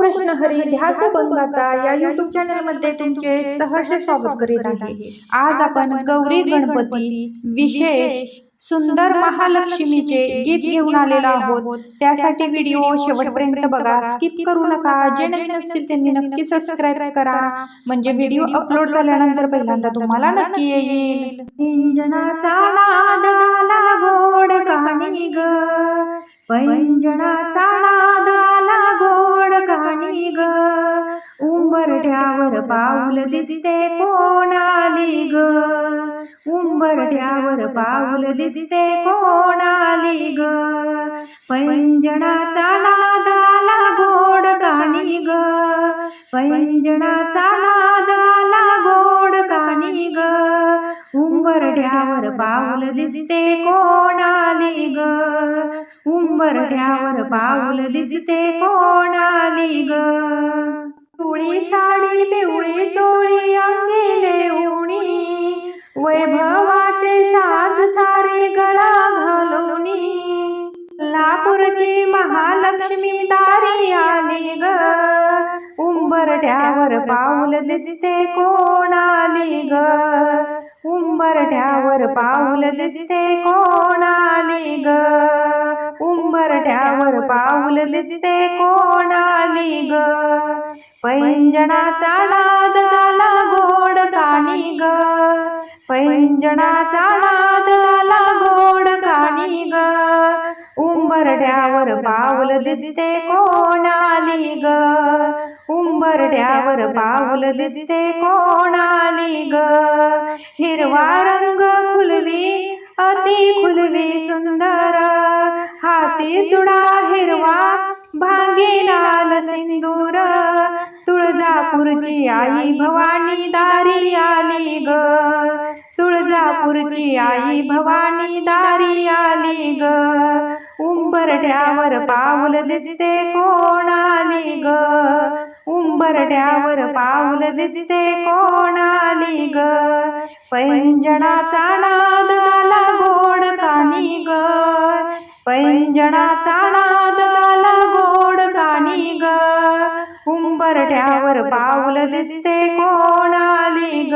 कृष्ण हरी ध्यास बंगाचा या युट्यूब चॅनलमध्ये तुमचे सहर्ष स्वागत करीत आहे. आज आपण गौरी गणपती विशेष सुंदर महालक्ष्मीचे गीत घेऊन आलेलो आहोत. त्यासाठी व्हिडिओ शेवटपर्यंत बघा. स्किप करू नका. जे नवीन असतील त्यांनी नक्की सबस्क्राईब करा. म्हणजे व्हिडिओ अपलोड झाल्यानंतर पहिल्यांदा तुम्हाला नक्की येईल. इंजनाचा नाद गोड कानी ग. नाद उंबरठ्यावर पाऊल दिसते कोण आली ग? उंबरठ्यावर पाऊल दिसते कोण आली ग? पैंजणाचा नाद आला गोड कानी ग. पैंजणाचा नाद आला गोड कानी ग. उंबरठ्यावर पाऊल दिसते कोण आली ग. उंबरठ्यावर पाऊल दिसते कोण आली ग? पिवळी साडी पिवळी चोळी अंगेले उणी. वैभवाचे साज सारे गळा घालुनी. लापूरची महालक्ष्मी दारी आली ग. उंबरठ्यावर पाऊल दिसते कोण आली ग. उंबरठ्यावर पाऊल दिसते कोण आली ग. उंबरठ्यावर पाऊल दिसते कोणाली ग? पैंजणाचा नाद आला गोड काणी ग. पैंजणाचा नाद आला गोड काणी ग. उंबरठ्यावर पाऊल दिसते कोणाली ग? उंबरठ्यावर पाऊल दिसते कोणाली ग? हिरवा रंग खुलवी अति खुलवी सुंदर हाती जुडा हिरवा भागी लाल सिंदूर. तुळजापूरची आई भवानी दारी आली ग. तुळजापूरची आई भवानी दारी आली ग. उंबरठ्यावर पाऊल दिसते कोण आली ग? उंबरठ्यावर पाऊल दिसते कोण आली ग? पैंजणाचा नाद पैंजणाचा नाद आला गोड कानी ग. उंबरठ्यावर पाऊल दिसते कोण आली ग.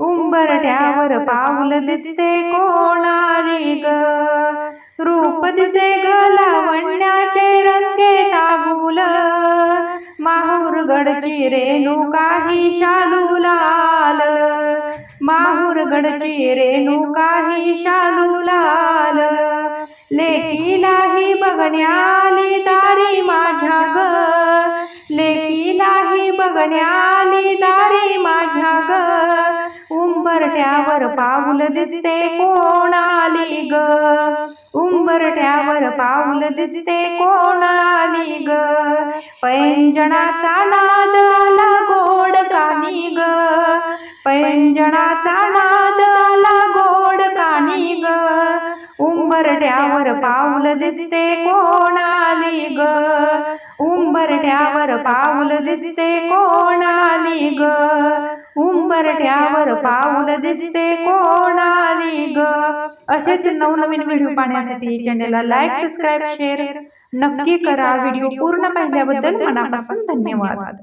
उंबरठ्यावर पाऊल दिसते कोण आली ग. रूप दिसे ग लावण्याचे रंगे ताबूल. माहूरगडची रेणू काही शालू लाल माहूरगडची रेणू काही शालू लाल लेकीलाही बघण्याली दारी माझ्या ग. लेकीलाही बघण्याली दारी माझ्या ग. उंबरट्यावर पाऊल दिसते कोणाली ग. उंबरट्यावर पाऊल दिसते कोणाली ग. पैंजणाचा नाद आला गोड कानी ग. पैंजणाचा नाद आला गोड कानी ग. उंबरठ्यावर पाऊल दिसते कोण आली ग. उंबरठ्यावर पाऊल दिसते कोण आली ग. उंबरठ्यावर पाऊल दिसते कोण आली ग. असेच नवनवीन व्हिडिओ पाहण्यासाठी चॅनलला लाईक सबस्क्राईब शेअर नक्की करा. व्हिडिओ पूर्ण पाहिल्याबद्दल मनापासून धन्यवाद.